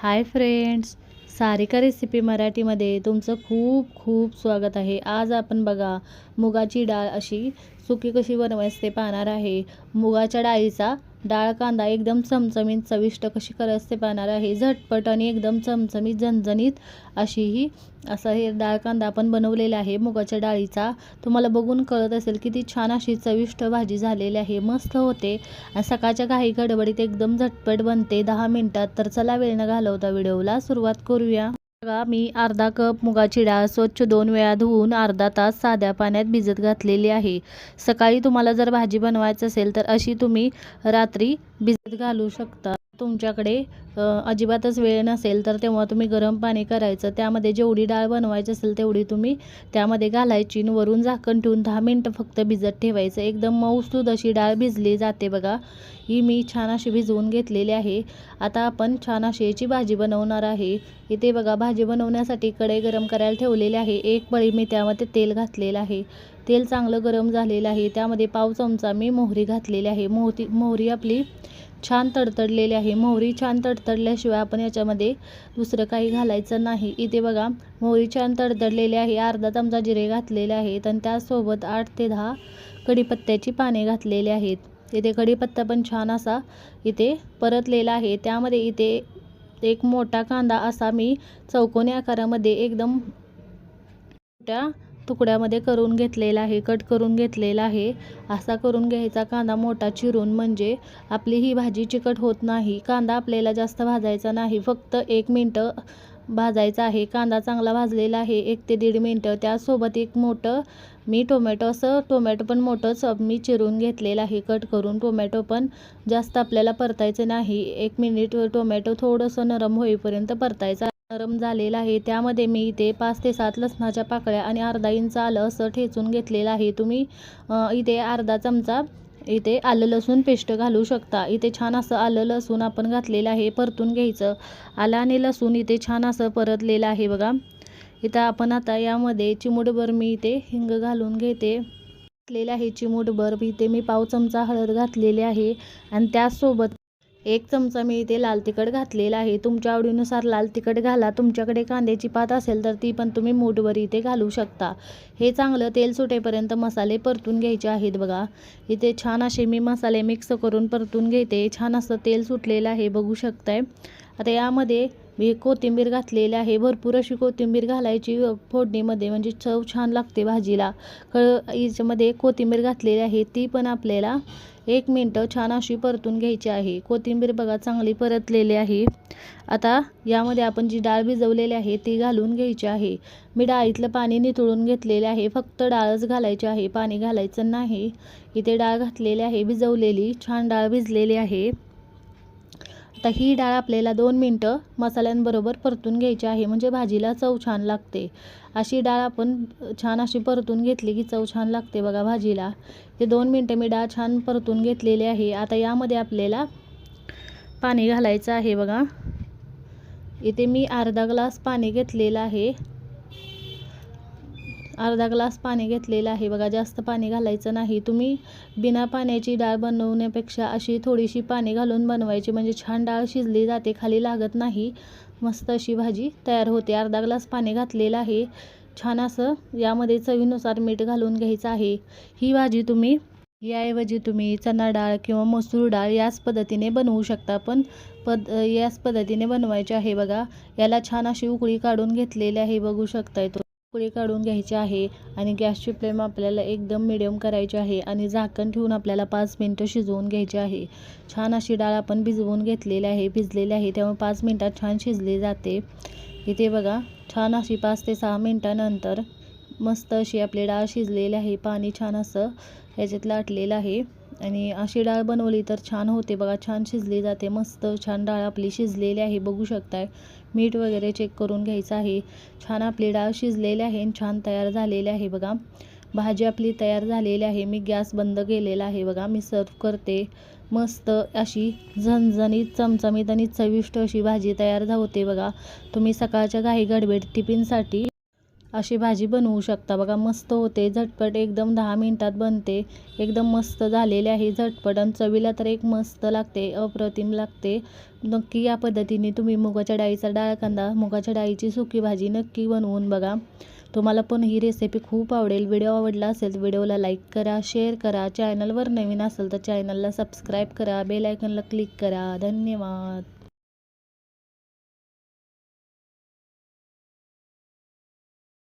Hi friends Sarika recipe मराठीमध्ये तुमचं खूप खूप स्वागत आहे. आज आपण बघा मुगाची डाळ अशी सुकी कशी बनवायची ते पाहणार आहे. मुगाच्या डाळीचा डाळ कांदा एकदम चमचमीत चविष्ट कशी करायचं ते पाहणार आहे. झटपट आणि एकदम चमचमीत झणझणीत अशी ही असा हे डाळ कांदा आपण बनवलेला आहे मुगाच्या डाळीचा. तुम्हाला बघून कळत असेल किती छान अशी चविष्ट भाजी झालेली आहे. मस्त होते. आणि सकाळच्या काही गडबडीत एकदम झटपट बनते. दहा मिनटात तर चला वेळ न घालवता व्हिडिओला सुरुवात करूया. बघा मी अर्धा कप मुगाची डाळ स्वच्छ दोन वेळा धुवून अर्धा तास साध्या पाण्यात भिजत घातलेली आहे. सकाळी तुम्हाला जर भाजी बनवायचं असेल तर अशी तुम्ही रात्री भिजत घालू शकता. तुमच्याकडे अजिबातच वेळ नसेल तर तेव्हा तुम्ही गरम पाणी करायचं. त्यामध्ये जेवढी डाळ बनवायची असेल तेवढी तुम्ही त्यामध्ये घालायची वरून झाकण ठेवून दहा मिनटं फक्त भिजत ठेवायचं. एकदम मऊसूद अशी डाळ भिजली जाते बघा. ही मी छान अशी भिजवून घेतलेली आहे. आता आपण छान अशी याची भाजी बनवणार आहे. इथे बघा भाजी बनवण्यासाठी कढई गरम करायला ठेवलेली आहे. एक पळी मी त्यामध्ये तेल घातलेलं आहे. तेल चांगलं गरम झालेलं आहे. त्यामध्ये पाव चमचा मी मोहरी घातलेली आहे. मोहरी मोहरी आपली छान तडतडलेली आहे. मोहरी छान तडतडल्याशिवाय आपण याच्यामध्ये दुसरं काही घालायचं नाही. इथे बघा मोहरी छान तडतडलेली आहे. अर्धा चमचा जिरे घातलेले आहेत आणि त्यासोबत आठ ते दहा कढीपत्त्याची पाने घातलेली आहेत. इथे कढीपत्ता पण छान असा इथे परतलेला आहे. त्यामध्ये इथे एक मोठा कांदा असा मी चौकोनी आकारामध्ये एकदम मोठ्या तुकड्यामध्ये करून घेतलेला आहे कट करून घेतलेला आहे. असा करून घ्यायचा कांदा मोठा चिरून म्हणजे आपली ही भाजी चिकट होत नाही. कांदा आपल्याला जास्त भाजायचा नाही. फक्त एक मिनटं भाजायचा आहे. कांदा चांगला भाजलेला आहे. एक ते दीड मिनटं. त्यासोबत एक मोठं मी टोमॅटो असं टोमॅटो पण मोठंच मी चिरून घेतलेलं आहे. कट करून टोमॅटो पण जास्त आपल्याला परतायचं नाही. एक मिनिट टोमॅटो थोडंसं नरम होईपर्यंत परतायचं नरम झालेला आहे. त्यामध्ये मी इथे पाच ते सात लसणाच्या पाकळ्या आणि अर्धा इंच आलं असं ठेचून घेतलेलं आहे. तुम्ही इथे अर्धा चमचा इथे आलं लसूण पेस्ट घालू शकता. इथे छान असं आलं लसूण आपण घातलेलं आहे. परतून घ्यायचं. आलं आणि लसूण इथे छान असं परतलेलं आहे बघा. इथं आपण आता यामध्ये चिमूटभर मी इथे हिंग घालून घेते. घातलेलं आहे चिमूटभर. इथे मी पाव चमचा हळद घातलेली आहे. आणि त्याचसोबत एक चमचा मी इथे लाल तिखट घातलेला आहे. तुमच्या आवडीनुसार लाल तिखट घाला. तुमच्याकडे कांद्याची पात असेल तर ती पण तुम्ही मूठभर इथे घालू शकता. हे चांगलं तेल सुटेपर्यंत मसाले परतून घ्यायचे आहेत बघा. इथे छान असे मी मसाले मिक्स करून परतून घेते. छान असं तेल सुटलेलं आहे बघू शकताय. आता यामध्ये मी कोथिंबीर घातलेली आहे. भरपूर अशी कोथिंबीर घालायची फोडणीमध्ये म्हणजे चव छान लागते भाजीला. क याच्यामध्ये कोथिंबीर घातलेली आहे. ती पण आपल्याला एक मिनटं छान अशी परतून घ्यायची आहे. कोथिंबीर बघा चांगली परतलेली आहे. आता यामध्ये आपण जी डाळ भिजवलेली आहे ती घालून घ्यायची आहे. मी डाळीतलं पाणी नितळून घेतलेले आहे. फक्त डाळच घालायची आहे. पाणी घालायचं नाही. इथे डाळ घातलेली आहे भिजवलेली. छान डाळ भिजलेली आहे. आता ही डाळ आपल्याला दोन मिनटं मसाल्यांबरोबर परतून घ्यायची आहे. म्हणजे भाजीला चव छान लागते. अशी डाळ आपण छान अशी परतून घेतली की चव छान लागते बघा भाजीला. ते दोन मिनटं मी डाळ छान परतून घेतलेली आहे. आता यामध्ये आपल्याला पाणी घालायचं आहे बघा. इथे मी अर्धा ग्लास पाणी घेतलेलं आहे. अर्धा ग्लास पाणी घेतलेलं आहे. बघा जास्त पाणी घालायचं नाही. तुम्ही बिना पाण्याची डाळ बनवण्यापेक्षा अशी थोडीशी पाणी घालून बनवायची. म्हणजे छान डाळ शिजली जाते खाली लागत नाही. मस्त अशी भाजी तयार होते. अर्धा ग्लास पाणी घातलेलं आहे. छान असं यामध्ये चवीनुसार मीठ घालून घ्यायचं आहे. ही भाजी तुम्ही याऐवजी तुम्ही चणा डाळ किंवा मसूर डाळ याच पद्धतीने बनवू शकता. पण पद याच पद्धतीने बनवायची आहे. बघा याला छान अशी उकळी काढून घेतलेली आहे. बघू शकताय तो पुळी काढून घ्यायची आहे आणि गॅसची फ्लेम आपल्याला एकदम मिडियम करायची आहे आणि झाकण ठेवून आपल्याला पाच मिनटं शिजवून घ्यायची आहे. छान अशी डाळ आपण भिजवून घेतलेली आहे भिजलेली आहे. त्यामुळे पाच मिनटात छान शिजली जाते. इथे बघा छान अशी पाच ते सहा मिनटानंतर मस्त अशी आपली डाळ शिजलेली आहे. पाणी छान असं ह्याच्यात लाटलेलं आहे. आणि अशी डाळ बनवली तर छान होते बघा छान शिजली जाते मस्त छान डाळ आपली शिजलेली आहे बघू शकताय. मीठ वगैरे चेक करून घ्यायचं आहे. छान आपली डाळ शिजलेली आहे आणि छान तयार झालेली आहे बघा. भाजी आपली तयार झालेली आहे मी गॅस बंद केलेला आहे बघा मी सर्व करते. मस्त अशी झणझणीत चमचमीत आणि चविष्ट अशी भाजी तयार होते बघा. तुम्ही सकाळच्या घाई गडबड टिफिनसाठी अशी भाजी बनवू शकता. बघा मस्त होते. झटपट एकदम दहा मिनटात बनते. एकदम मस्त झालेली आहे झटपट. आणि चवीला तर एक मस्त लागते अप्रतिम लागते. नक्की या पद्धतीने तुम्ही मुगाच्या डाळीचा डाळ कांदा मुगाच्या डाळीची सुकी भाजी नक्की बनवून बघा. तुम्हाला पण ही रेसिपी खूप आवडेल. व्हिडिओ आवडला असेल तर व्हिडिओला लाईक करा शेअर करा. चॅनलवर नवीन असेल तर चॅनलला सबस्क्राईब करा. बेलायकनला क्लिक करा. धन्यवाद.